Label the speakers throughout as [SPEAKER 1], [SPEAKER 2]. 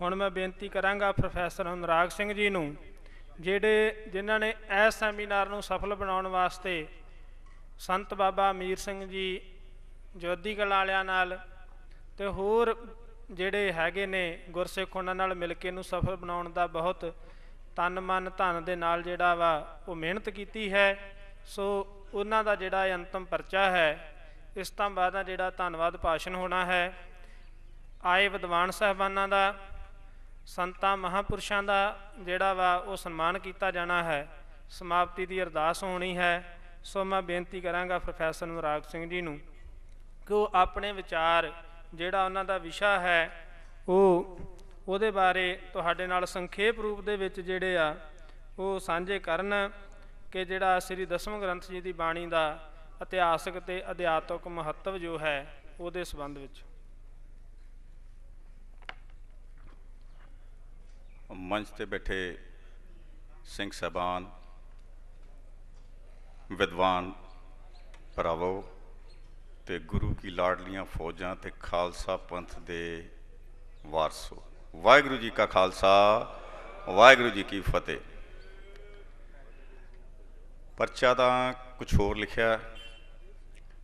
[SPEAKER 1] ਹੁਣ ਮੈਂ ਬੇਨਤੀ ਕਰਾਂਗਾ ਪ੍ਰੋਫੈਸਰ ਅਨੁਰਾਗ ਸਿੰਘ ਜੀ ਨੂੰ, ਜਿਹੜੇ ਜਿਨ੍ਹਾਂ ਨੇ ਇਸ ਸੈਮੀਨਾਰ ਨੂੰ ਸਫਲ ਬਣਾਉਣ ਵਾਸਤੇ ਸੰਤ ਬਾਬਾ ਅਮੀਰ ਸਿੰਘ ਜੀ ਜੋਦੀ ਕਲਾਂ ਵਾਲਿਆਂ ਨਾਲ ਤੇ ਹੋਰ ਜਿਹੜੇ ਹੈਗੇ ਨੇ ਗੁਰਸਿੱਖ ਉਹਨਾਂ ਨਾਲ ਮਿਲ ਕੇ ਇਹਨੂੰ ਸਫਲ ਬਣਾਉਣ ਦਾ ਬਹੁਤ ਤਨ ਮਨ ਧਨ ਦੇ ਨਾਲ ਜਿਹੜਾ ਵਾ ਉਹ ਮਿਹਨਤ ਕੀਤੀ ਹੈ। ਸੋ ਉਹਨਾਂ ਦਾ ਜਿਹੜਾ ਇਹ ਅੰਤਮ ਪਰਚਾ ਹੈ, ਇਸ ਤੋਂ ਬਾਅਦ ਜਿਹੜਾ ਧੰਨਵਾਦ ਭਾਸ਼ਣ ਹੋਣਾ ਹੈ। ਆਏ ਵਿਦਵਾਨ ਸਾਹਿਬਾਨਾਂ ਦਾ ਸੰਤਾਂ ਮਹਾਪੁਰਸ਼ਾਂ ਦਾ ਜਿਹੜਾ ਵਾ ਉਹ ਸਨਮਾਨ ਕੀਤਾ ਜਾਣਾ ਹੈ, ਸਮਾਪਤੀ ਦੀ ਅਰਦਾਸ ਹੋਣੀ ਹੈ। ਸੋ ਮੈਂ ਬੇਨਤੀ ਕਰਾਂਗਾ ਪ੍ਰੋਫੈਸਰ ਅਨੁਰਾਗ ਸਿੰਘ ਜੀ ਨੂੰ ਕਿ ਉਹ ਆਪਣੇ ਵਿਚਾਰ ਜਿਹੜਾ ਉਹਨਾਂ ਦਾ ਵਿਸ਼ਾ ਹੈ, ਉਹ ਉਹਦੇ ਬਾਰੇ ਤੁਹਾਡੇ ਨਾਲ ਸੰਖੇਪ ਰੂਪ ਦੇ ਵਿੱਚ ਜਿਹੜੇ ਆ, ਉਹ ਸਾਂਝੇ ਕਰਨ ਕਿ ਜਿਹੜਾ ਸ੍ਰੀ ਦਸਮ ਗ੍ਰੰਥ ਜੀ ਦੀ ਬਾਣੀ ਦਾ ਇਤਿਹਾਸਕ ਤੇ ਅਧਿਆਤਮਕ ਮਹੱਤਵ ਜੋ ਹੈ, ਉਹਦੇ ਸੰਬੰਧ ਵਿੱਚ।
[SPEAKER 2] ਮੰਚ ਤੇ ਬੈਠੇ ਸਿੰਘ ਸਾਹਿਬਾਨ, ਵਿਦਵਾਨ ਭਰਾਵੋ ਤੇ ਗੁਰੂ ਕੀ ਲਾਡਲੀਆਂ ਫੌਜਾਂ ਤੇ ਖਾਲਸਾ ਪੰਥ ਦੇ ਵਾਰਸੋ। ਵਾਹਿਗੁਰੂ ਜੀ ਕਾ ਖਾਲਸਾ, ਵਾਹਿਗੁਰੂ ਜੀ ਕੀ ਫਤਿਹ। ਪਰਚਾ ਤਾਂ ਕੁਝ ਹੋਰ ਲਿਖਿਆ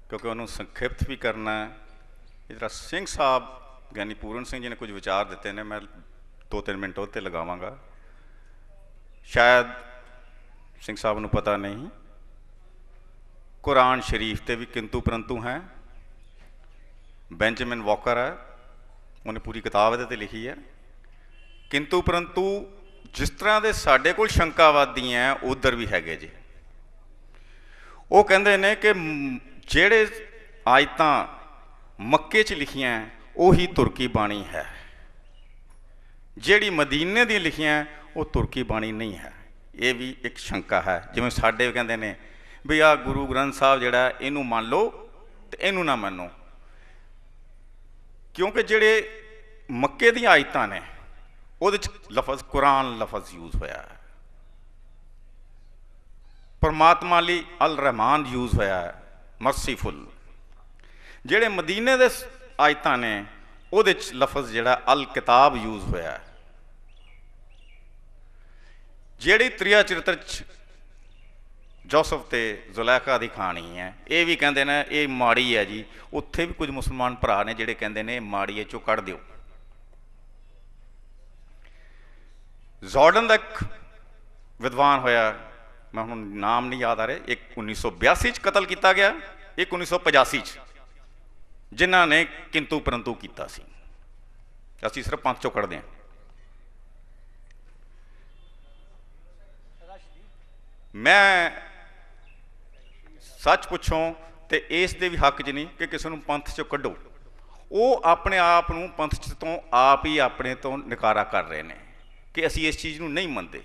[SPEAKER 2] ਕਿਉਂਕਿ ਉਹਨੂੰ ਸੰਖਿਪਤ ਵੀ ਕਰਨਾ ਹੈ। ਇਸ ਤਰ੍ਹਾਂ ਸਿੰਘ ਸਾਹਿਬ, ਗਿਆਨੀ ਪੂਰਨ ਸਿੰਘ ਜੀ ਨੇ ਕੁਝ ਵਿਚਾਰ ਦਿੱਤੇ ਨੇ, ਮੈਂ ਦੋ ਤਿੰਨ ਮਿੰਟ ਉਹ 'ਤੇ ਲਗਾਵਾਂਗਾ। ਸ਼ਾਇਦ ਸਿੰਘ ਸਾਹਿਬ ਨੂੰ ਪਤਾ ਨਹੀਂ। ਕੁਰਾਨ ਸ਼ਰੀਫ ਤੇ ਵੀ ਕਿੰਤੂ ਪਰੰਤੂ ਹੈ। ਬੈਂਜਾਮਿਨ ਵਾਕਰ ਹੈ। ਉਹਨੇ ਪੂਰੀ ਕਿਤਾਬ ਇਹਦੇ ਤੇ ਲਿਖੀ ਹੈ। ਕਿੰਤੂ ਪਰੰਤੂ ਜਿਸ ਤਰ੍ਹਾਂ ਦੇ ਸਾਡੇ ਕੋਲ ਸ਼ੰਕਾਵਾਦੀ ਹੈ, ਉਧਰ ਵੀ ਹੈਗੇ ਜੀ। ਉਹ ਕਹਿੰਦੇ ਨੇ ਕਿ ਜਿਹੜੇ ਆਇਤਾਂ ਮੱਕੇ 'ਚ ਲਿਖੀਆਂ, ਉਹੀ ਤੁਰਕੀ ਬਾਣੀ ਹੈ। ਜਿਹੜੀ ਮਦੀਨੇ ਦੀ ਲਿਖੀਆਂ ਉਹ ਤੁਰਕੀ ਬਾਣੀ ਨਹੀਂ ਹੈ। ਇਹ ਵੀ ਇੱਕ ਸ਼ੰਕਾ ਹੈ। ਜਿਵੇਂ ਸਾਡੇ ਵੀ ਕਹਿੰਦੇ ਨੇ ਵੀ ਆ ਗੁਰੂ ਗ੍ਰੰਥ ਸਾਹਿਬ ਜਿਹੜਾ ਇਹਨੂੰ ਮੰਨ ਲਓ ਤੇ ਇਹਨੂੰ ਨਾ ਮੰਨੋ। ਕਿਉਂਕਿ ਜਿਹੜੇ ਮੱਕੇ ਦੀਆਂ ਆਇਤਾਂ ਨੇ, ਉਹਦੇ ਚ ਲਫ਼ਜ਼, ਕੁਰਾਨ ਲਫ਼ਜ਼ ਯੂਜ਼ ਹੋਇਆ ਹੈ। ਪਰਮਾਤਮਾ ਲਈ ਅਲ ਰਹਿਮਾਨ ਯੂਜ਼ ਹੋਇਆ ਹੈ, ਮਰਸੀਫੁਲ। ਜਿਹੜੇ ਮਦੀਨੇ ਦੇ ਆਇਤਾਂ ਨੇ ਉਹਦੇ ਚ ਲਫ਼ਜ਼ ਜਿਹੜਾ ਅਲ ਕਿਤਾਬ ਯੂਜ਼ ਹੋਇਆ ਹੈ। ਜਿਹੜੀ ਤ੍ਰਿਆ ਚਰਿਤਰ ਚ ਜੋਸਫ ਤੇ ਜ਼ੁਲੈਖਾ ਦੀ ਕਹਾਣੀ ਹੈ, ਇਹ ਵੀ ਕਹਿੰਦੇ ਨੇ ਇਹ ਮਾੜੀ ਹੈ ਜੀ, ਉੱਥੇ ਵੀ ਕੁਝ ਮੁਸਲਮਾਨ ਭਰਾ ਨੇ ਜਿਹੜੇ ਕਹਿੰਦੇ ਨੇ ਇਹ ਮਾੜੀ ਹੈ, ਚੋਂ ਕੱਢ ਦਿਓ। ਜਾਰਡਨ ਦਾ ਇੱਕ ਵਿਦਵਾਨ ਹੋਇਆ, ਮੈਂ ਹੁਣ ਨਾਮ ਨਹੀਂ ਯਾਦ ਆ ਰਿਹਾ, ਇੱਕ 1982 ਚ ਕਤਲ ਕੀਤਾ ਗਿਆ, ਇੱਕ 1985 ਚ। ਜਿਨ੍ਹਾਂ ਨੇ ਕਿੰਤੂ ਪਰੰਤੂ ਕੀਤਾ ਸੀ। ਅਸੀਂ ਸਿਰਫ ਪੰਜ ਚੋਂ ਕੱਢਦੇ ਹਾਂ। ਮੈਂ ਸੱਚ ਪੁੱਛੋ ਤੇ ਇਸ ਦੇ ਵੀ ਹੱਕ 'ਚ ਨਹੀਂ ਕਿ ਕਿਸੇ ਨੂੰ ਪੰਥ 'ਚੋਂ ਕੱਢੋ। ਉਹ ਆਪਣੇ ਆਪ ਨੂੰ ਪੰਥ 'ਚ ਤੋਂ ਆਪ ਹੀ ਆਪਣੇ ਤੋਂ ਨਕਾਰਾ ਕਰ ਰਹੇ ਨੇ ਕਿ ਅਸੀਂ ਇਸ ਚੀਜ਼ ਨੂੰ ਨਹੀਂ ਮੰਨਦੇ।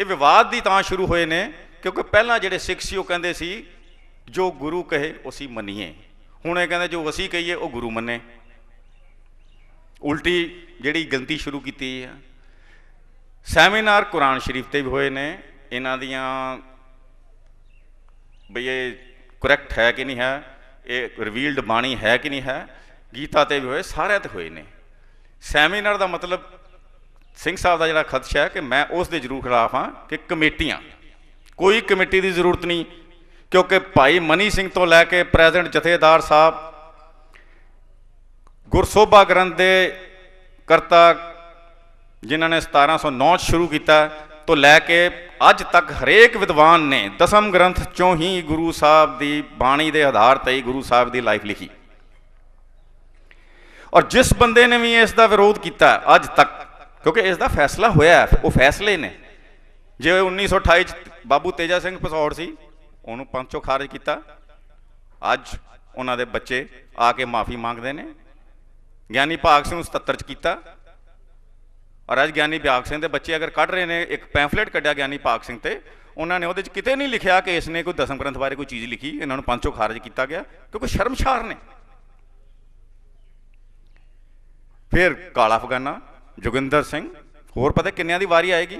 [SPEAKER 2] ਇਹ ਵਿਵਾਦ ਦੀ ਤਾਂ ਸ਼ੁਰੂ ਹੋਏ ਨੇ ਕਿਉਂਕਿ ਪਹਿਲਾਂ ਜਿਹੜੇ ਸਿੱਖ ਸੀ ਉਹ ਕਹਿੰਦੇ ਸੀ, ਜੋ ਗੁਰੂ ਕਹੇ ਅਸੀਂ ਮੰਨੀਏ। ਹੁਣ ਇਹ ਕਹਿੰਦੇ ਜੋ ਅਸੀਂ ਕਹੀਏ ਉਹ ਗੁਰੂ ਮੰਨੇ। ਉਲਟੀ ਜਿਹੜੀ ਗਲਤੀ ਸ਼ੁਰੂ ਕੀਤੀ ਹੈ ਸੈਮੀਨਾਰ ਕੁਰਾਨ ਸ਼ਰੀਫ ਤੇ ਵੀ ਹੋਏ ਨੇ। ਇਹਨਾਂ ਦੀਆਂ ਬਈ ਇਹ ਕਰੈਕਟ ਹੈ ਕਿ ਨਹੀਂ ਹੈ, ਇਹ ਰਿਵੀਲਡ ਬਾਣੀ ਹੈ ਕਿ ਨਹੀਂ ਹੈ, ਗੀਤਾ ਤੇ ਵੀ ਹੋਏ, ਸਾਰਿਆਂ ਤੇ ਹੋਏ ਨੇ। ਸੈਮੀਨਾਰ ਦਾ ਮਤਲਬ ਸਿੰਘ ਸਾਹਿਬ ਦਾ ਜਿਹੜਾ ਖਦਸ਼ਾ ਹੈ ਕਿ ਮੈਂ ਉਸ ਦੇ ਜ਼ਰੂਰ ਖਿਲਾਫ ਹਾਂ ਕਿ ਕਮੇਟੀਆਂ, ਕੋਈ ਕਮੇਟੀ ਦੀ ਜ਼ਰੂਰਤ ਨਹੀਂ ਕਿਉਂਕਿ ਭਾਈ ਮਨੀ ਸਿੰਘ ਤੋਂ ਲੈ ਕੇ ਪ੍ਰੈਜ਼ੀਡੈਂਟ ਜਥੇਦਾਰ ਸਾਹਿਬ ਗੁਰਸੋਭਾ ਗ੍ਰੰਥ ਦੇ ਕਰਤਾ ਜਿਨ੍ਹਾਂ ਨੇ 1709 'ਚ ਸ਼ੁਰੂ ਕੀਤਾ ਤੋਂ ਲੈ ਕੇ ਅੱਜ ਤੱਕ ਹਰੇਕ ਵਿਦਵਾਨ ਨੇ ਦਸਮ ਗ੍ਰੰਥ ਚੋਂ ਹੀ ਗੁਰੂ ਸਾਹਿਬ ਦੀ ਬਾਣੀ ਦੇ ਆਧਾਰ ਤੇ ਹੀ ਗੁਰੂ ਸਾਹਿਬ ਦੀ ਲਾਈਫ ਲਿਖੀ। ਔਰ ਜਿਸ ਬੰਦੇ ਨੇ ਵੀ ਇਸ ਦਾ ਵਿਰੋਧ ਕੀਤਾ ਅੱਜ ਤੱਕ, ਕਿਉਂਕਿ ਇਸ ਦਾ ਫੈਸਲਾ ਹੋਇਆ, ਉਹ ਫੈਸਲੇ ਨੇ। ਜੇ 1928 ਚ ਬਾਬੂ ਤੇਜਾ ਸਿੰਘ ਪਸੌੜ ਸੀ ਉਹਨੂੰ ਪੰਚੋ ਖਾਰਜ ਕੀਤਾ। ਅੱਜ ਉਹਨਾਂ ਦੇ ਬੱਚੇ ਆ ਕੇ ਮਾਫੀ ਮੰਗਦੇ ਨੇ। ਗਿਆਨੀ ਭਾਗ ਸਿੰਘ ਨੂੰ 77 ਚ ਕੀਤਾ। ਔਰ ਅੱਜ ਗਿਆਨੀ ਭਾਗ ਸਿੰਘ ਦੇ ਬੱਚੇ ਅਗਰ ਕੱਢ ਰਹੇ ਨੇ, ਇੱਕ ਪੈਂਫਲੇਟ ਕੱਢਿਆ ਗਿਆਨੀ ਭਾਗ ਸਿੰਘ ਤੇ। ਉਹਨਾਂ ਨੇ ਉਹਦੇ ਚ ਕਿਤੇ ਨਹੀਂ ਲਿਖਿਆ ਕਿ ਇਸ ਨੇ ਕੋਈ ਦਸਮ ਗ੍ਰੰਥ ਬਾਰੇ ਕੋਈ ਚੀਜ਼ ਲਿਖੀ, ਇਹਨਾਂ ਨੂੰ ਪੰਚੋ ਖਾਰਜ ਕੀਤਾ ਗਿਆ, ਕਿਉਂਕਿ ਸ਼ਰਮਸ਼ਾਰ ਨੇ। ਫਿਰ ਕਾਲਾ ਅਫਗਾਨਾ ਜੋਗਿੰਦਰ ਸਿੰਘ, ਹੋਰ ਪਤਾ ਕਿੰਨਿਆਂ ਦੀ ਵਾਰੀ ਆਏਗੀ?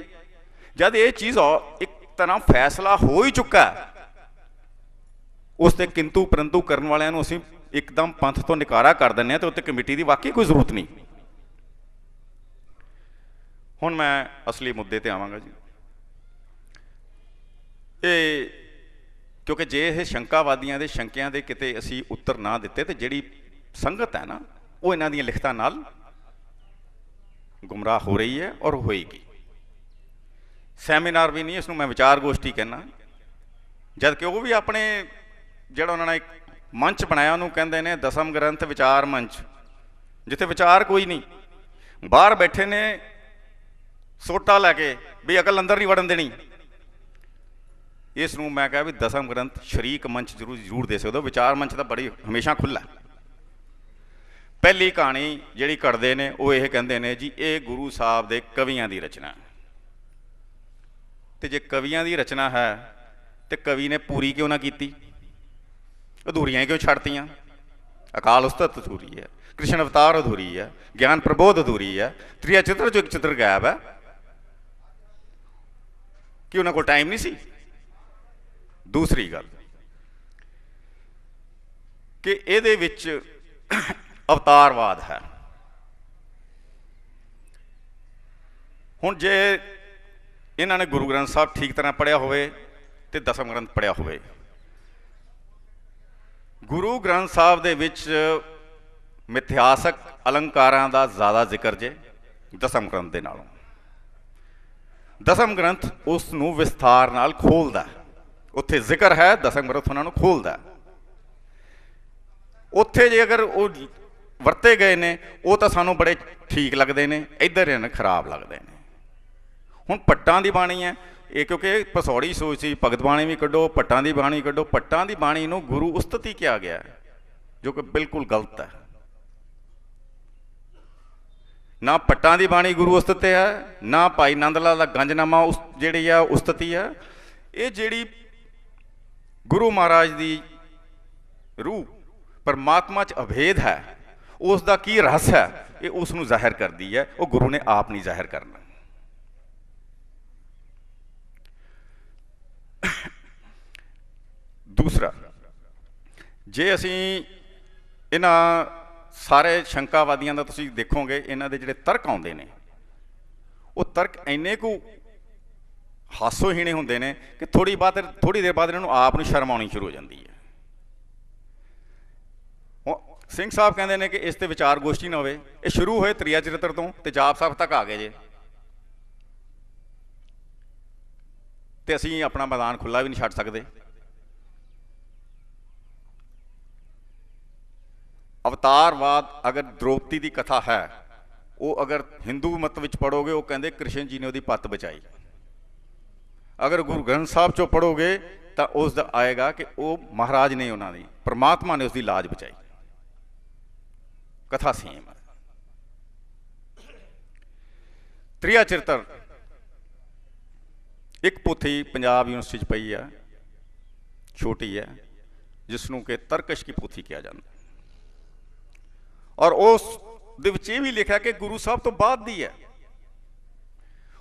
[SPEAKER 2] ਜਦ ਇਹ ਚੀਜ਼ ਔ- ਇੱਕ ਤਰ੍ਹਾਂ ਫੈਸਲਾ ਹੋ ਹੀ ਚੁੱਕਾ ਉਸ ਤੇ ਕਿੰਤੂ ਪਰੰਤੂ ਕਰਨ ਵਾਲਿਆਂ ਨੂੰ ਅਸੀਂ ਇੱਕਦਮ ਪੰਥ ਤੋਂ ਨਿਕਾਰਾ ਕਰ ਦਿੰਦੇ ਹਾਂ ਤੇ ਉੱਤੇ ਕਮੇਟੀ ਦੀ ਵਾਕਈ ਕੋਈ ਜ਼ਰੂਰਤ ਨਹੀਂ। ਹੁਣ ਮੈਂ ਅਸਲੀ ਮੁੱਦੇ ਤੇ ਆਵਾਂਗਾ ਜੀ। ਇਹ ਕਿਉਂਕਿ ਜੇ ਇਹ ਸ਼ੰਕਾਵਾਦੀਆਂ ਦੇ ਸ਼ੰਕਿਆਂ ਦੇ ਕਿਤੇ ਅਸੀਂ ਉੱਤਰ ਨਾ ਦਿੱਤੇ ਤੇ ਜਿਹੜੀ ਸੰਗਤ ਹੈ ਨਾ, ਉਹ ਇਹਨਾਂ ਦੀਆਂ ਲਿਖਤਾਂ ਨਾਲ ਗੁੰਮਰਾਹ ਹੋ ਰਹੀ ਹੈ ਔਰ ਹੋਏਗੀ। ਸੈਮੀਨਾਰ ਵੀ ਨਹੀਂ, ਇਸ ਨੂੰ ਮੈਂ ਵਿਚਾਰ ਗੋਸ਼ਟੀ ਕਹਿਣਾ ਜਦ ਕਿ ਉਹ ਵੀ ਆਪਣੇ ਜਿਹੜਾ ਉਹਨਾਂ ਨੇ ਇੱਕ ਮੰਚ ਬਣਾਇਆ, ਉਹਨੂੰ ਕਹਿੰਦੇ ਨੇ ਦਸਮ ਗ੍ਰੰਥ ਵਿਚਾਰ ਮੰਚ, ਜਿੱਥੇ ਵਿਚਾਰ ਕੋਈ ਨਹੀਂ। ਬਾਹਰ ਬੈਠੇ ਨੇ, ਸੋਟਾ ਲੈ ਕੇ ਵੀ ਅਕਲ ਅੰਦਰ ਨਹੀਂ ਵੜਨ ਦੇਣੀ। ਇਸ ਨੂੰ ਮੈਂ ਕਿਹਾ ਵੀ ਦਸਮ ਗ੍ਰੰਥ ਸ਼ਰੀਕ ਮੰਚ ਜ਼ਰੂਰ ਜ਼ਰੂਰ ਦੇ ਸਕਦੇ ਹੋ। ਵਿਚਾਰ ਮੰਚ ਤਾਂ ਬੜੀ, ਹਮੇਸ਼ਾ ਖੁੱਲਾ ਪਹਿਲੀ ਕਹਾਣੀ ਜਿਹੜੀ ਘੜਦੇ ਨੇ, ਉਹ ਇਹ ਕਹਿੰਦੇ ਨੇ ਜੀ, ਇਹ ਗੁਰੂ ਸਾਹਿਬ ਦੇ ਕਵੀਆਂ ਦੀ ਰਚਨਾ। ਤੇ ਜੇ ਕਵੀਆਂ ਦੀ ਰਚਨਾ ਹੈ, ਤੇ ਕਵੀ ਨੇ ਪੂਰੀ ਕਿਉਂ ਨਾ ਕੀਤੀ? ਅਧੂਰੀਆਂ ਕਿਉਂ ਛੱਡਤੀਆਂ? ਅਕਾਲ ਉਸਤਤ ਅਧੂਰੀ ਹੈ, ਕ੍ਰਿਸ਼ਨ ਅਵਤਾਰ ਅਧੂਰੀ ਹੈ, ਗਿਆਨ ਪ੍ਰਬੋਧ ਅਧੂਰੀ ਹੈ, ਤ੍ਰਿਆ ਚਿੱਤਰ ਜੋ ਇੱਕ ਚਿੱਤਰ ਗਾਇਬ ਹੈ। ਕਿ ਉਹਨਾਂ ਕੋਲ ਟਾਈਮ ਨਹੀਂ ਸੀ? ਦੂਸਰੀ ਗੱਲ, ਕਿ ਇਹਦੇ ਵਿੱਚ ਅਵਤਾਰਵਾਦ ਹੈ। ਹੁਣ ਜੇ ਇਹਨਾਂ ਨੇ ਗੁਰੂ ਗ੍ਰੰਥ ਸਾਹਿਬ ਠੀਕ ਤਰ੍ਹਾਂ ਪੜਿਆ ਹੋਵੇ ਤੇ ਦਸਮ ਗ੍ਰੰਥ ਪੜਿਆ ਹੋਵੇ ਗੁਰੂ ਗ੍ਰੰਥ ਸਾਹਿਬ ਦੇ ਵਿੱਚ ਮਿਥਿਹਾਸਕ ਅਲੰਕਾਰਾਂ ਦਾ ਜ਼ਿਆਦਾ ਜ਼ਿਕਰ ਜੇ ਦਸਮ ਗ੍ਰੰਥ ਦੇ ਨਾਲੋਂ। ਦਸਮ ਗ੍ਰੰਥ ਉਸ ਨੂੰ ਵਿਸਥਾਰ ਨਾਲ ਖੋਲਦਾ ਉੱਥੇ ਜ਼ਿਕਰ ਹੈ, ਦਸਮ ਗ੍ਰੰਥ ਉਹਨਾਂ ਨੂੰ ਖੋਲਦਾ ਉੱਥੇ ਜੇ ਅਗਰ ਉਹ ਵਰਤੇ ਗਏ ਨੇ, ਉਹ ਤਾਂ ਸਾਨੂੰ ਬੜੇ ਠੀਕ ਲੱਗਦੇ ਨੇ, ਇੱਧਰ ਇਹਨਾਂ ਖਰਾਬ ਲੱਗਦੇ ਨੇ। ਹੁਣ ਪੱਟਾਂ ਦੀ ਬਾਣੀ ਹੈ ਇਹ ਕਿਉਂਕਿ ਪਸੌੜੀ ਸੋਚ ਸੀ, ਭਗਤ ਬਾਣੀ ਵੀ ਕੱਢੋ ਪੱਟਾਂ ਦੀ ਬਾਣੀ ਕੱਢੋ ਪੱਟਾਂ ਦੀ ਬਾਣੀ ਨੂੰ ਗੁਰੂ ਉਸਤਤੀ ਕਿਹਾ ਗਿਆ ਹੈ, ਜੋ ਕਿ ਬਿਲਕੁਲ ਗਲਤ ਹੈ। ਨਾ ਪੱਟਾਂ ਦੀ ਬਾਣੀ ਗੁਰੂ ਉਸਤਤ ਹੈ, ਨਾ ਭਾਈ ਨੰਦ ਲਾਲ ਦਾ ਗੰਜਨਾਮਾ ਉਸ ਜਿਹੜੀ ਆ ਉਸਤਤੀ ਹੈ। ਇਹ ਜਿਹੜੀ ਗੁਰੂ ਮਹਾਰਾਜ ਦੀ ਰੂਹ ਪਰਮਾਤਮਾ ਚ ਅਭੇਦ ਹੈ, ਉਸ ਦਾ ਕੀ ਰਹੱਸ ਹੈ, ਇਹ ਉਸ ਨੂੰ ਜ਼ਾਹਿਰ ਕਰਦੀ ਹੈ, ਉਹ ਗੁਰੂ ਨੇ ਆਪ ਨਹੀਂ ਜ਼ਾਹਿਰ ਕਰਨਾ। ਦੂਸਰਾ, ਜੇ ਅਸੀਂ ਇਹਨਾਂ ਸਾਰੇ ਸ਼ੰਕਾਵਾਦੀਆਂ ਦਾ ਤੁਸੀਂ ਦੇਖੋਗੇ, ਇਹਨਾਂ ਦੇ ਜਿਹੜੇ ਤਰਕ ਆਉਂਦੇ ਨੇ, ਉਹ ਤਰਕ ਇੰਨੇ ਕੁ ਹਾਸੋਹੀਣੇ ਹੁੰਦੇ ਨੇ ਕਿ ਥੋੜੀ ਬਾਅਦ ਥੋੜੀ ਦੇਰ ਬਾਅਦ ਇਹਨਾਂ ਨੂੰ ਆਪ ਨੂੰ ਸ਼ਰਮ ਆਉਣੀ ਸ਼ੁਰੂ ਹੋ ਜਾਂਦੀ ਹੈ। ਉਹ ਸਿੰਘ ਸਾਹਿਬ ਕਹਿੰਦੇ ਨੇ ਕਿ ਇਸ ਤੇ ਵਿਚਾਰ ਗੋਸ਼ਟੀ ਨਾ ਹੋਵੇ। ਇਹ ਸ਼ੁਰੂ ਹੋਏ ਤ੍ਰਿਆ ਚਰਿੱਤਰ ਤੋਂ ਤੇ ਜਾਪ ਸਾਹਿਬ ਤੱਕ ਆ ਗਏ ਜੇ। ਤੇ ਅਸੀਂ ਆਪਣਾ ਮੈਦਾਨ ਖੁੱਲਾ ਵੀ ਨਹੀਂ ਛੱਡ ਸਕਦੇ। ਅਵਤਾਰਵਾਦ ਅਗਰ ਦ੍ਰੋਪਦੀ ਦੀ ਕਥਾ ਹੈ, ਉਹ ਅਗਰ ਹਿੰਦੂ ਮਤ ਵਿੱਚ ਪੜੋਗੇ ਉਹ ਕਹਿੰਦੇ ਕ੍ਰਿਸ਼ਨ ਜੀ ਨੇ ਉਹਦੀ ਪੱਤ ਬਚਾਈ। ਅਗਰ ਗੁਰੂ ਗ੍ਰੰਥ ਸਾਹਿਬ ਚੋਂ ਪੜੋਗੇ ਤਾਂ ਉਸ ਦਾ ਆਏਗਾ ਕਿ ਉਹ ਮਹਾਰਾਜ ਨੇ ਉਹਨਾਂ ਦੀ, ਪ੍ਰਮਾਤਮਾ ਨੇ ਉਸ ਦੀ ਲਾਜ ਬਚਾਈ। ਕਥਾ ਸੇਮ ਹੈ। ਤ੍ਰਿਆ ਚਿਰਤਰ ਇੱਕ ਪੋਥੀ ਪੰਜਾਬ ਯੂਨੀਵਰਸਿਟੀ 'ਚ ਪਈ ਆ ਛੋਟੀ ਹੈ ਜਿਸ ਨੂੰ ਕਿ ਤਰਕਸ਼ ਕੀ ਪੋਥੀ ਕਿਹਾ ਜਾਂਦਾ ਔਰ ਉਸ ਦੇ ਵਿੱਚ ਇਹ ਵੀ ਲਿਖਿਆ ਕਿ ਗੁਰੂ ਸਾਹਿਬ ਤੋਂ ਬਾਅਦ ਦੀ ਹੈ।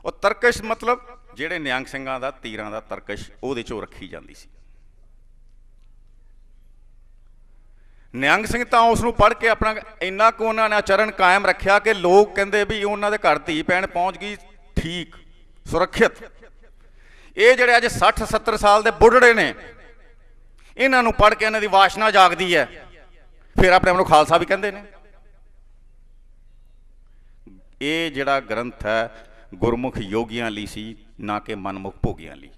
[SPEAKER 2] ਉਹ ਤਰਕਸ਼ ਮਤਲਬ ਜਿਹੜੇ ਨਿਹੰਗ ਸਿੰਘਾਂ ਦਾ, ਤੀਰਾਂ ਦਾ ਤਰਕਸ਼, ਉਹਦੇ ਚੋਂ ਰੱਖੀ ਜਾਂਦੀ ਸੀ। ਨਿਹੰਗ ਸਿੰਘ ਤਾਂ ਉਸ ਨੂੰ ਪੜ੍ਹ ਕੇ ਆਪਣਾ ਇੰਨਾ ਕੁ ਉਹਨਾਂ ਨੇ ਆਚਰਣ ਕਾਇਮ ਰੱਖਿਆ ਕਿ ਲੋਕ ਕਹਿੰਦੇ ਵੀ ਉਹਨਾਂ ਦੇ ਘਰ ਧੀ ਭੈਣ ਪਹੁੰਚ ਗਈ ਠੀਕ, ਸੁਰੱਖਿਅਤ। ਇਹ ਜਿਹੜੇ ਅੱਜ 60 70 ਸਾਲ ਦੇ ਬੁੱਢੜੇ ਨੇ, ਇਹਨਾਂ ਨੂੰ ਪੜ੍ਹ ਕੇ ਇਹਨਾਂ ਦੀ ਵਾਸ਼ਨਾ ਜਾਗਦੀ ਹੈ। ਫਿਰ ਆਪਣੇ ਆਪ ਨੂੰ ਖਾਲਸਾ ਵੀ ਕਹਿੰਦੇ ਨੇ। ਇਹ ਜਿਹੜਾ ਗ੍ਰੰਥ ਹੈ, ਗੁਰਮੁਖ ਯੋਗੀਆਂ ਲਈ ਸੀ, ਨਾ ਕਿ ਮਨਮੁਖ ਭੋਗੀਆਂ ਲਈ।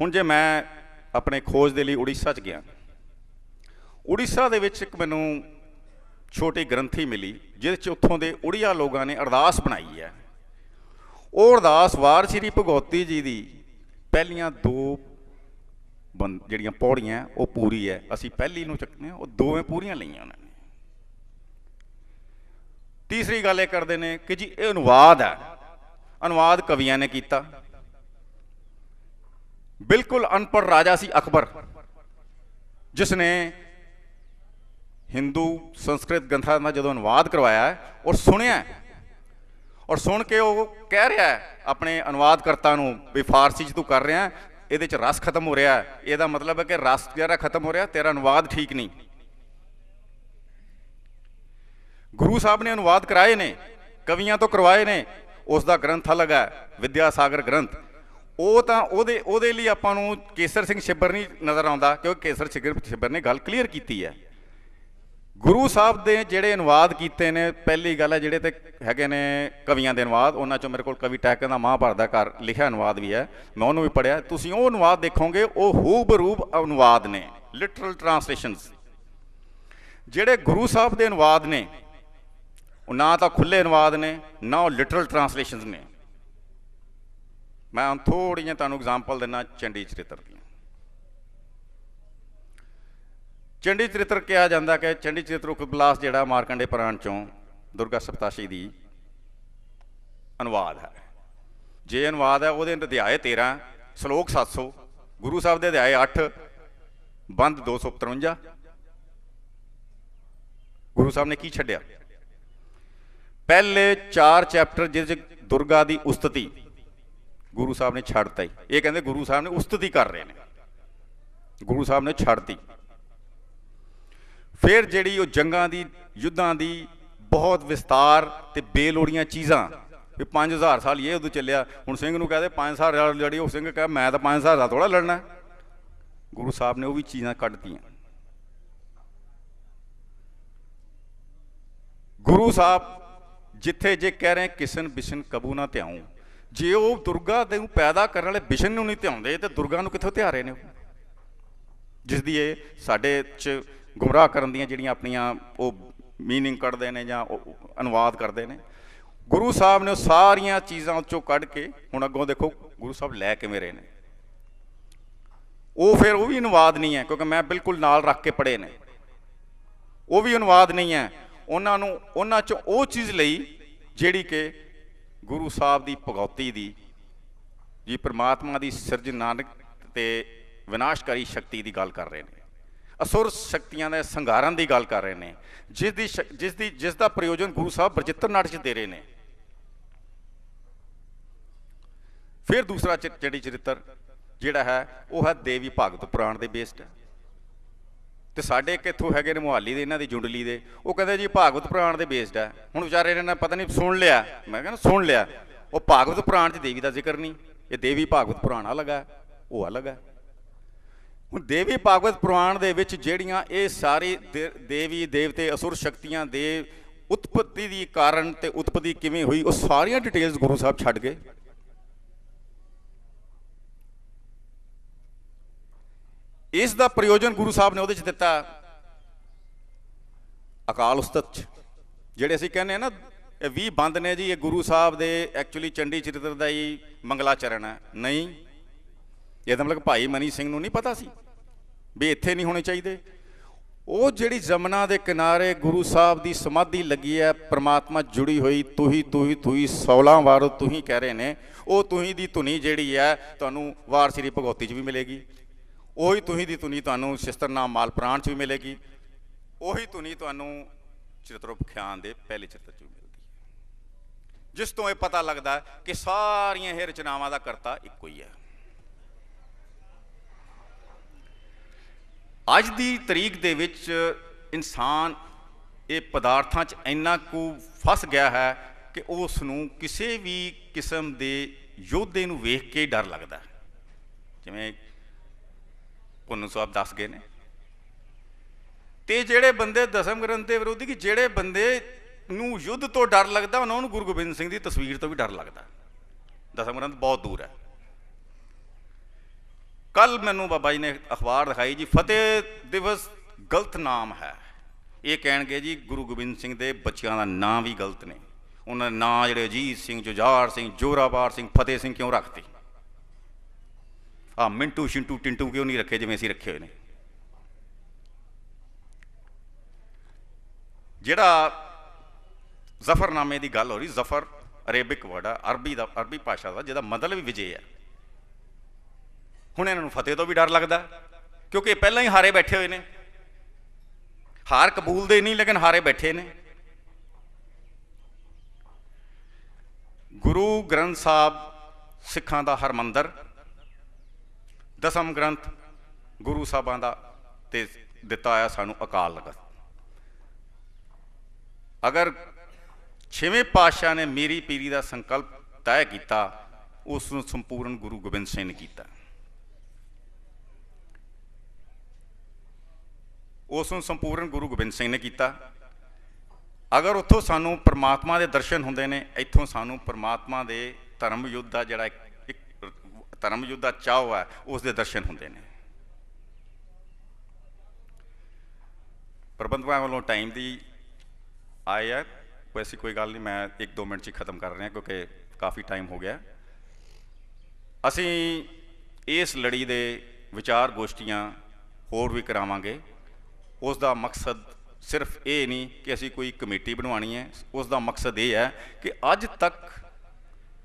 [SPEAKER 2] ਹੁਣ ਜੇ ਮੈਂ ਆਪਣੇ ਖੋਜ ਦੇ ਲਈ ਉੜੀਸਾ ਚ ਗਿਆ, ਉੜੀਸਾ ਦੇ ਵਿੱਚ ਇੱਕ ਮੈਨੂੰ ਛੋਟੀ ਗ੍ਰੰਥੀ ਮਿਲੀ, ਜਿਹਦੇ ਚ ਉੱਥੋਂ ਦੇ ਉੜੀਆ ਲੋਕਾਂ ਨੇ ਅਰਦਾਸ ਬਣਾਈ ਹੈ। ਉਹ ਅਰਦਾਸ ਵਾਰ ਸ਼੍ਰੀ ਭਗਵਤੀ ਜੀ ਦੀ ਪਹਿਲੀਆਂ ਦੋ ਜਿਹੜੀਆਂ ਪੌੜੀਆਂ ਉਹ ਪੂਰੀ ਹੈ। ਅਸੀਂ ਪਹਿਲੀ ਨੂੰ ਚੱਕਦੇ ਉਹ ਦੋਵੇਂ ਪੂਰੀਆਂ ਲਈਆਂ ਉਹਨਾਂ ਨੇ। ਤੀਸਰੀ ਗੱਲ ਇਹ ਕਰਦੇ ਨੇ ਕਿ ਜੀ, ਇਹ ਅਨੁਵਾਦ ਹੈ। ਅਨੁਵਾਦ ਕਵੀਆਂ ਨੇ ਕੀਤਾ। ਬਿਲਕੁਲ ਅਨਪੜ੍ਹ ਰਾਜਾ ਸੀ ਅਕਬਰ, ਜਿਸ ਨੇ ਹਿੰਦੂ ਸੰਸਕ੍ਰਿਤ ਗ੍ਰੰਥਾਂ ਦਾ ਜਦੋਂ ਅਨੁਵਾਦ ਕਰਵਾਇਆ ਔਰ ਸੁਣਿਆ ਔਰ ਸੁਣ ਕੇ ਉਹ ਕਹਿ ਰਿਹਾ ਆਪਣੇ ਅਨੁਵਾਦਕਰਤਾ ਨੂੰ ਵੀ ਫਾਰਸੀ ਚ ਤੂੰ ਕਰ ਰਿਹਾ ਇਹਦੇ ਚ ਰਸ ਖਤਮ ਹੋ ਰਿਹਾ ਹੈ। ਇਹਦਾ ਮਤਲਬ ਹੈ ਕਿ ਰਸ ਜਿਹੜਾ ਖਤਮ ਹੋ ਰਿਹਾ, ਤੇਰਾ ਅਨੁਵਾਦ ਠੀਕ ਨਹੀਂ। ਗੁਰੂ ਸਾਹਿਬ ਨੇ ਅਨੁਵਾਦ ਕਰਾਏ ਨੇ, ਕਵੀਆਂ ਤੋਂ ਕਰਵਾਏ ਨੇ ਉਸ ਦਾ ਗ੍ਰੰਥ ਅਲੱਗ ਹੈ, ਵਿਦਿਆ ਸਾਗਰ ਗ੍ਰੰਥ। ਉਹ ਤਾਂ ਉਹਦੇ ਉਹਦੇ ਲਈ ਆਪਾਂ ਨੂੰ ਕੇਸਰ ਸਿੰਘ ਛਿੱਬਰ ਨਹੀਂ ਨਜ਼ਰ ਆਉਂਦਾ, ਕਿਉਂਕਿ ਕੇਸਰ ਸਿੰਘ ਛਿੱਬਰ ਨੇ ਗੱਲ ਕਲੀਅਰ ਕੀਤੀ ਹੈ। ਗੁਰੂ ਸਾਹਿਬ ਦੇ ਜਿਹੜੇ ਅਨੁਵਾਦ ਕੀਤੇ ਨੇ, ਪਹਿਲੀ ਗੱਲ ਹੈ ਜਿਹੜੇ ਤੇ ਹੈਗੇ ਨੇ ਕਵੀਆਂ ਦੇ ਅਨੁਵਾਦ, ਉਹਨਾਂ ਚੋਂ ਮੇਰੇ ਕੋਲ ਕਵੀ ਟੈਕਨ ਦਾ ਮਹਾਭਾਰਤ ਦਾ ਘਰ ਲਿਖਿਆ ਅਨੁਵਾਦ ਵੀ ਹੈ। ਮੈਂ ਉਹਨੂੰ ਵੀ ਪੜਿਆ ਤੁਸੀਂ ਉਹ ਅਨੁਵਾਦ ਦੇਖੋਗੇ, ਉਹ ਹੂਬਰੂਬ ਅਨੁਵਾਦ ਨੇ ਲਿਟਰਲ ਟ੍ਰਾਂਸਲੇਸ਼ਨਸ ਜਿਹੜੇ ਗੁਰੂ ਸਾਹਿਬ ਦੇ ਅਨੁਵਾਦ ਨੇ, ਉਹ ਨਾ ਤਾਂ ਖੁੱਲੇ ਅਨੁਵਾਦ ਨੇ, ਨਾ ਉਹ ਲਿਟਰਲ ਟ੍ਰਾਂਸਲੇਸ਼ਨਸ ਨੇ। ਮੈਂ ਹੁਣ ਥੋੜ੍ਹੀਆਂ ਤੁਹਾਨੂੰ ਐਗਜ਼ਾਮਪਲ ਦਿੰਨਾ ਚੰਡੀ ਚਰਿੱਤਰ ਦੀਆਂ। ਚੰਡੀ ਚਰਿੱਤਰ ਕਿਹਾ ਜਾਂਦਾ ਕਿ ਚੰਡੀ ਚਰਿੱਤਰ ਉਪਬਲਾਸ ਜਿਹੜਾ ਮਾਰਕੰਡੇ ਪੁਰਾਣ ਚੋਂ ਦੁਰਗਾ ਸਪਤਾਸ਼ੀ ਦੀ ਅਨੁਵਾਦ ਹੈ। ਜੇ ਅਨੁਵਾਦ ਹੈ, ਉਹਦੇ ਅਧਿਆਏ 13 ਸ਼ਲੋਕ 700 ਗੁਰੂ ਸਾਹਿਬ ਦੇ ਅਧਿਆਏ 8 ਬੰਦ 253 ਗੁਰੂ ਸਾਹਿਬ ਨੇ ਕੀ ਛੱਡਿਆ? ਪਹਿਲੇ 4 ਚੈਪਟਰ ਜਿਹਦੇ ਚ ਦੁਰਗਾ ਦੀ ਉਸਤਤੀ ਗੁਰੂ ਸਾਹਿਬ ਨੇ ਛੱਡਤਾ ਹੀ ਇਹ ਕਹਿੰਦੇ ਗੁਰੂ ਸਾਹਿਬ ਨੇ ਉਸਤਤੀ ਕਰ ਰਹੇ ਨੇ। ਗੁਰੂ ਸਾਹਿਬ ਨੇ ਛੱਡਤੀ ਫਿਰ ਜਿਹੜੀ ਉਹ ਜੰਗਾਂ ਦੀ, ਯੁੱਧਾਂ ਦੀ ਬਹੁਤ ਵਿਸਤਾਰ ਤੇ ਬੇਲੋੜੀਆਂ ਚੀਜ਼ਾਂ, ਵੀ 5000 ਸਾਲ ਇਹ ਉਦੋਂ ਚੱਲਿਆ। ਹੁਣ ਸਿੰਘ ਨੂੰ ਕਹਦੇ 5000 ਸਾਲ ਲੜੀ ਉਹ ਸਿੰਘ ਕਹੇ, ਮੈਂ ਤਾਂ 5000 ਦਾ ਥੋੜਾ ਲੜਨਾ। ਗੁਰੂ ਸਾਹਿਬ ਨੇ ਉਹ ਵੀ ਚੀਜ਼ਾਂ ਕੱਢਤੀਆਂ ਗੁਰੂ ਸਾਹਿਬ ਜਿੱਥੇ ਜੇ ਕਹਿ ਰਹੇ, ਕਿਸਨ ਬਿਸ਼ਨ ਕਬੂ ਨਾ ਧਿਆਉ। ਜੇ ਉਹ ਦੁਰਗਾ ਦੇ ਨੂੰ ਪੈਦਾ ਕਰਨ ਵਾਲੇ ਬਿਸ਼ਨ ਨੂੰ ਨਹੀਂ ਧਿਆਉਂਦੇ, ਤੇ ਦੁਰਗਾ ਨੂੰ ਕਿੱਥੋਂ ਧਿਆਰੇ ਨੇ ਉਹ? ਜਿਸ ਦੀ ਇਹ ਸਾਡੇ ਚ ਗੁੰਮਰਾਹ ਕਰਨ ਦੀਆਂ ਜਿਹੜੀਆਂ ਆਪਣੀਆਂ ਉਹ ਮੀਨਿੰਗ ਕੱਢਦੇ ਨੇ ਜਾਂ ਉਹ ਅਨੁਵਾਦ ਕਰਦੇ ਨੇ। ਗੁਰੂ ਸਾਹਿਬ ਨੇ ਉਹ ਸਾਰੀਆਂ ਚੀਜ਼ਾਂ ਚੋਂ ਕੱਢ ਕੇ ਹੁਣ ਅੱਗੋਂ ਦੇਖੋ ਗੁਰੂ ਸਾਹਿਬ ਲੈ ਕਿਵੇਂ ਰਹੇ ਨੇ। ਉਹ ਫਿਰ ਉਹ ਵੀ ਅਨੁਵਾਦ ਨਹੀਂ ਹੈ ਕਿਉਂਕਿ ਮੈਂ ਬਿਲਕੁਲ ਨਾਲ ਰੱਖ ਕੇ ਪੜ੍ਹੇ ਨੇ। ਉਹ ਵੀ ਅਨੁਵਾਦ ਨਹੀਂ ਹੈ। ਉਹਨਾਂ ਨੂੰ ਉਹਨਾਂ ਚ ਉਹ ਚੀਜ਼ ਲਈ ਜਿਹੜੀ ਕਿ ਗੁਰੂ ਸਾਹਿਬ ਦੀ ਭਗਉਤੀ ਦੀ, ਜੀ ਪ੍ਰਮਾਤਮਾ ਦੀ ਸਿਰਜਣਾਨਕ ਤੇ ਵਿਨਾਸ਼ਕਾਰੀ ਸ਼ਕਤੀ ਦੀ ਗੱਲ ਕਰ ਰਹੇ ਨੇ। ਅਸੁਰ ਸ਼ਕਤੀਆਂ ਦੇ ਸੰਘਾਰਨ ਦੀ ਗੱਲ ਕਰ ਰਹੇ ਨੇ, ਜਿਸ ਦੀ ਸ਼ਕ- ਜਿਸ ਦੀ, ਜਿਸ ਦਾ ਪ੍ਰਯੋਜਨ ਗੁਰੂ ਸਾਹਿਬ ਬਰਜਿੱਤਰ ਨਾਟਕ 'ਚ ਦੇ ਰਹੇ ਨੇ। ਫਿਰ ਦੂਸਰਾ ਚ- ਜਿਹੜੀ ਚਰਿੱਤਰ ਜਿਹੜਾ ਹੈ, ਉਹ ਹੈ ਦੇਵੀ ਭਾਗਵਤ ਪੁਰਾਣ ਦੇ ਬੇਸਡ ਹੈ। ਤੇ ਸਾਡੇ ਇੱਕ ਇੱਥੋਂ ਹੈਗੇ ਨੇ ਮੁਹਾਲੀ ਦੇ, ਇਹਨਾਂ ਦੀ ਜੁੰਡਲੀ ਦੇ, ਉਹ ਕਹਿੰਦੇ ਜੀ ਭਾਗਵਤ ਪੁਰਾਣ ਦੇ ਬੇਸਡ ਹੈ। ਹੁਣ ਵਿਚਾਰੇ ਨੇ ਪਤਾ ਨਹੀਂ ਸੁਣ ਲਿਆ, ਮੈਂ ਕਹਿੰਦਾ ਸੁਣ ਲਿਆ। ਉਹ ਭਾਗਵਤ ਪੁਰਾਣ 'ਚ ਦੇਵੀ ਦਾ ਜ਼ਿਕਰ ਨਹੀਂ ਇਹ ਦੇਵੀ ਭਾਗਵਤ ਪੁਰਾਣ ਅਲੱਗ ਹੈ, ਉਹ ਅਲੱਗ ਹੈ। ਹੁਣ ਦੇਵੀ ਭਾਗਵਤ ਪੁਰਾਣ ਦੇ ਵਿੱਚ ਜਿਹੜੀਆਂ ਇਹ ਸਾਰੇ ਦੇ- ਦੇਵੀ, ਦੇਵਤੇ, ਅਸੁਰ ਸ਼ਕਤੀਆਂ ਦੇ ਉਤਪਤੀ ਦੀ ਕਾਰਨ ਤੇ ਉਤਪਤੀ ਕਿਵੇਂ ਹੋਈ, ਉਹ ਸਾਰੀਆਂ ਡਿਟੇਲਸ ਗੁਰੂ ਸਾਹਿਬ ਛੱਡ ਗਏ। ਇਸ ਦਾ ਪ੍ਰਯੋਜਨ ਗੁਰੂ ਸਾਹਿਬ ਨੇ ਉਹਦੇ ਚ ਦਿੱਤਾ। ਅਕਾਲ ਉਸਤਤ ਚ, ਜਿਹੜੇ ਅਸੀਂ ਕਹਿੰਦੇ ਆ ਨਾ, ਇਹ 20 ਬੰਦ ਨੇ ਜੀ, ਇਹ ਗੁਰੂ ਸਾਹਿਬ ਦੇ ਐਕਚੁਅਲੀ ਚੰਡੀ ਚਰਿੱਤਰ ਦਾ ਹੀ ਮੰਗਲਾਚਰਨ ਹੈ। ਨਹੀਂ ਇਹਦਾ ਮਤਲਬ ਭਾਈ ਮਨੀ ਸਿੰਘ ਨੂੰ ਨਹੀਂ ਪਤਾ ਸੀ ਵੀ ਇੱਥੇ ਨਹੀਂ ਹੋਣੇ ਚਾਹੀਦੇ। ਉਹ ਜਿਹੜੀ ਜਮਨਾ ਦੇ ਕਿਨਾਰੇ ਗੁਰੂ ਸਾਹਿਬ ਦੀ ਸਮਾਧੀ ਲੱਗੀ ਹੈ, ਪ੍ਰਮਾਤਮਾ ਜੁੜੀ ਹੋਈ, ਤੁਹੀ ਤੁਹੀ ਤੁਹੀ 16 ਵਾਰ ਤੁਹੀ ਕਹਿ ਰਹੇ ਨੇ, ਉਹ ਤੁਹੀ ਦੀ ਧੁਨੀ ਜਿਹੜੀ ਹੈ, ਤੁਹਾਨੂੰ ਵਾਰ ਸ੍ਰੀ ਭਗਵਤੀ 'ਚ ਵੀ ਮਿਲੇਗੀ। ਉਹੀ ਤੁਹੀ ਦੀ ਧੁਨੀ ਤੁਹਾਨੂੰ ਸਿਸਤਰਨਾਮ ਮਾਲ ਪ੍ਰਾਣ 'ਚ ਵੀ ਮਿਲੇਗੀ। ਉਹੀ ਧੁਨੀ ਤੁਹਾਨੂੰ ਚਿਤ੍ਰੋਪਖਿਆਨ ਦੇ ਪਹਿਲੇ ਚਿੱਤਰ 'ਚ ਵੀ ਮਿਲਦੀ ਹੈ। ਜਿਸ ਤੋਂ ਇਹ ਪਤਾ ਲੱਗਦਾ ਕਿ ਸਾਰੀਆਂ ਇਹ ਰਚਨਾਵਾਂ ਦਾ ਕਰਤਾ ਇੱਕੋ ਹੀ ਹੈ। ਅੱਜ ਦੀ ਤਰੀਕ ਦੇ ਵਿੱਚ ਇਨਸਾਨ ਇਹ ਪਦਾਰਥਾਂ 'ਚ ਇੰਨਾ ਕੁ ਫਸ ਗਿਆ ਹੈ ਕਿ ਉਸ ਨੂੰ ਕਿਸੇ ਵੀ ਕਿਸਮ ਦੇ ਯੋਧੇ ਨੂੰ ਵੇਖ ਕੇ ਡਰ ਲੱਗਦਾ ਜਿਵੇਂ ਪੁੰਨੂ ਸਾਹਿਬ ਦੱਸ ਗਏ ਨੇ। ਤੇ ਜਿਹੜੇ ਬੰਦੇ ਦਸਮ ਗ੍ਰੰਥ ਦੇ ਵਿਰੋਧੀ ਕਿ ਜਿਹੜੇ ਬੰਦੇ ਨੂੰ ਯੁੱਧ ਤੋਂ ਡਰ ਲੱਗਦਾ, ਉਹਨਾਂ ਨੂੰ ਗੁਰੂ ਗੋਬਿੰਦ ਸਿੰਘ ਦੀ ਤਸਵੀਰ ਤੋਂ ਵੀ ਡਰ ਲੱਗਦਾ। ਦਸਮ ਗ੍ਰੰਥ ਬਹੁਤ ਦੂਰ ਹੈ। ਕੱਲ ਮੈਨੂੰ ਬਾਬਾ ਜੀ ਨੇ ਅਖਬਾਰ ਦਿਖਾਈ ਜੀ, ਫਤਿਹ ਦਿਵਸ ਗਲਤ ਨਾਮ ਹੈ। ਇਹ ਕਹਿਣਗੇ ਜੀ, ਗੁਰੂ ਗੋਬਿੰਦ ਸਿੰਘ ਦੇ ਬੱਚਿਆਂ ਦਾ ਨਾਂ ਵੀ ਗਲਤ ਨੇ। ਉਹਨਾਂ ਦੇ ਨਾਂ ਜਿਹੜੇ ਅਜੀਤ ਸਿੰਘ, ਜੁਝਾਰ ਸਿੰਘ ਜੋਰਾਵਾਰ ਸਿੰਘ, ਫਤਿਹ ਸਿੰਘ ਕਿਉਂ ਰੱਖਤੇ? ਆ ਮਿੰਟੂ, ਸ਼ਿੰਟੂ, ਟਿੰਟੂ ਕਿਉਂ ਨਹੀਂ ਰੱਖੇ ਜਿਵੇਂ ਅਸੀਂ ਰੱਖੇ ਹੋਏ ਨੇ? ਜਿਹੜਾ ਜ਼ਫਰਨਾਮੇ ਦੀ ਗੱਲ ਹੋ ਰਹੀ, ਜ਼ਫਰ ਅਰੇਬਿਕ ਵਰਡ ਆ, ਅਰਬੀ ਦਾ, ਅਰਬੀ ਭਾਸ਼ਾ ਦਾ, ਜਿਹਦਾ ਮਤਲਬ ਵੀ ਵਿਜੇ ਹੈ ਹੁਣ ਇਹਨਾਂ ਨੂੰ ਫਤਿਹ ਤੋਂ ਵੀ ਡਰ ਲੱਗਦਾ ਕਿਉਂਕਿ ਇਹ ਪਹਿਲਾਂ ਹੀ ਹਾਰੇ ਬੈਠੇ ਹੋਏ ਨੇ। ਹਾਰ ਕਬੂਲ ਦੇ ਨਹੀਂ, ਲੇਕਿਨ ਹਾਰੇ ਬੈਠੇ ਨੇ। ਗੁਰੂ ਗ੍ਰੰਥ ਸਾਹਿਬ ਸਿੱਖਾਂ ਦਾ ਹਰਮੰਦਰ, ਦਸਮ ਗ੍ਰੰਥ ਗੁਰੂ ਸਾਹਿਬਾਂ ਦਾ ਤੇ ਦਿੱਤਾ ਆ ਸਾਨੂੰ ਅਕਾਲ ਲਗਤ ਅਗਰ ਛੇਵੇਂ ਪਾਤਸ਼ਾਹ ਨੇ ਮੇਰੀ ਪੀਰੀ ਦਾ ਸੰਕਲਪ ਤੈਅ ਕੀਤਾ, ਉਸ ਨੂੰ ਸੰਪੂਰਨ ਗੁਰੂ ਗੋਬਿੰਦ ਸਿੰਘ ਨੇ ਕੀਤਾ। ਉਸ ਨੂੰ ਸੰਪੂਰਨ ਗੁਰੂ ਗੋਬਿੰਦ ਸਿੰਘ ਨੇ ਕੀਤਾ। ਅਗਰ ਉੱਥੋਂ ਸਾਨੂੰ ਪਰਮਾਤਮਾ ਦੇ ਦਰਸ਼ਨ ਹੁੰਦੇ ਨੇ, ਇੱਥੋਂ ਸਾਨੂੰ ਪਰਮਾਤਮਾ ਦੇ ਧਰਮ ਯੁੱਧ ਦਾ ਜਿਹੜਾ ਇੱਕ ਇੱਕ ਧਰਮ ਯੁੱਧ ਦਾ ਚਾਅ ਹੈ, ਉਸ ਦੇ ਦਰਸ਼ਨ ਹੁੰਦੇ ਨੇ। ਪ੍ਰਬੰਧਕਾਂ ਵੱਲੋਂ ਟਾਈਮ ਦੀ ਆਏ ਹੈ ਵੈਸੀ ਕੋਈ ਗੱਲ ਨਹੀਂ, ਮੈਂ 1-2 ਮਿੰਟ 'ਚ ਹੀ ਖਤਮ ਕਰ ਰਿਹਾ, ਕਿਉਂਕਿ ਕਾਫੀ ਟਾਈਮ ਹੋ ਗਿਆ। ਅਸੀਂ ਇਸ ਲੜੀ ਦੇ ਵਿਚਾਰ ਗੋਸ਼ਟੀਆਂ ਹੋਰ ਵੀ ਕਰਾਵਾਂਗੇ। ਉਸ ਦਾ ਮਕਸਦ ਸਿਰਫ ਇਹ ਨਹੀਂ ਕਿ ਅਸੀਂ ਕੋਈ ਕਮੇਟੀ ਬਣਵਾਣੀ ਹੈ ਉਸ ਦਾ ਮਕਸਦ ਇਹ ਹੈ ਕਿ ਅੱਜ ਤੱਕ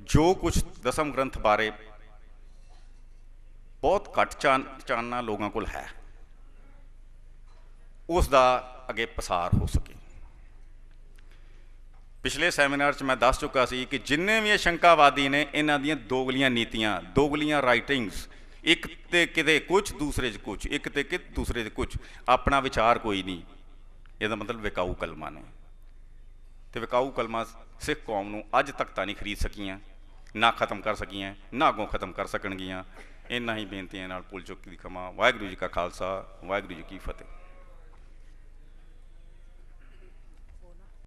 [SPEAKER 2] ਜੋ ਕੁਝ ਦਸਮ ਗ੍ਰੰਥ ਬਾਰੇ ਬਹੁਤ ਘੱਟ ਚਾਨ, ਚਾਨਣਾ ਲੋਕਾਂ ਕੋਲ ਹੈ ਉਸ ਦਾ ਅੱਗੇ ਪਸਾਰ ਹੋ ਸਕੇ। ਪਿਛਲੇ ਸੈਮੀਨਾਰ 'ਚ ਮੈਂ ਦੱਸ ਚੁੱਕਾ ਸੀ ਕਿ ਜਿੰਨੇ ਵੀ ਇਹ ਸ਼ੰਕਾਵਾਦੀ ਨੇ, ਇਹਨਾਂ ਦੀਆਂ ਦੋਗਲੀਆਂ ਨੀਤੀਆਂ, ਦੋਗਲੀਆਂ ਰਾਈਟਿੰਗਸ ਇੱਕ ਤੇ ਕਿਤੇ ਕੁਝ ਦੂਸਰੇ 'ਚ ਕੁਝ ਇੱਕ ਤੇ ਕਿ ਦੂਸਰੇ 'ਚ ਕੁਝ ਆਪਣਾ ਵਿਚਾਰ ਕੋਈ ਨਹੀਂ। ਇਹਦਾ ਮਤਲਬ ਵਿਕਾਊ ਕਲਮਾਂ ਨੇ। ਤੇ ਵਿਕਾਊ ਕਲਮਾਂ ਸਿੱਖ ਕੌਮ ਨੂੰ ਅੱਜ ਤੱਕ ਤਾਂ ਨਹੀਂ ਖਰੀਦ ਸਕੀਆਂ। ਨਾ ਖਤਮ ਕਰ ਸਕੀਆਂ, ਨਾ ਅੱਗੋਂ ਖਤਮ ਕਰ ਸਕਣਗੀਆਂ। ਇੰਨਾ ਹੀ ਬੇਨਤੀਆਂ ਨਾਲ ਪੁੱਲ ਚੁੱਕੀ ਦੀ ਖਮਾ ਵਾਹਿਗੁਰੂ ਜੀ ਕਾ ਖਾਲਸਾ, ਵਾਹਿਗੁਰੂ ਜੀ ਕੀ ਫਤਿਹ।